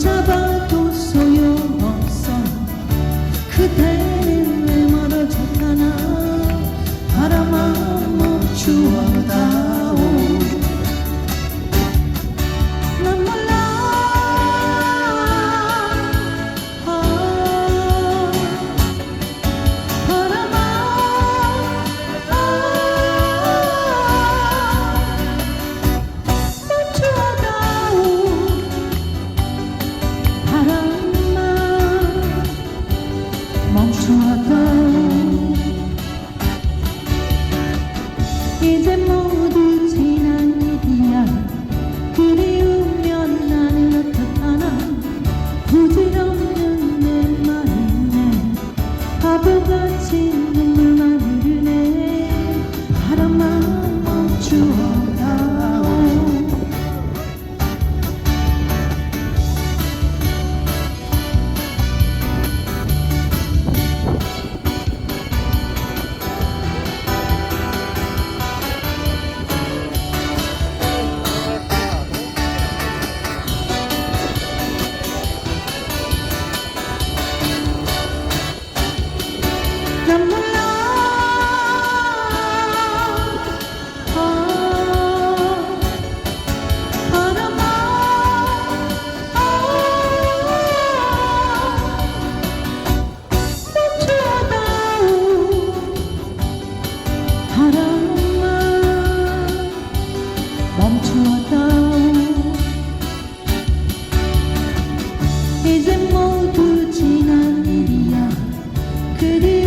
Sao 이제 모두 지난 일이야. 그리우면 나는 어떡하나. 부질없는 내 마음에 바보같이 do do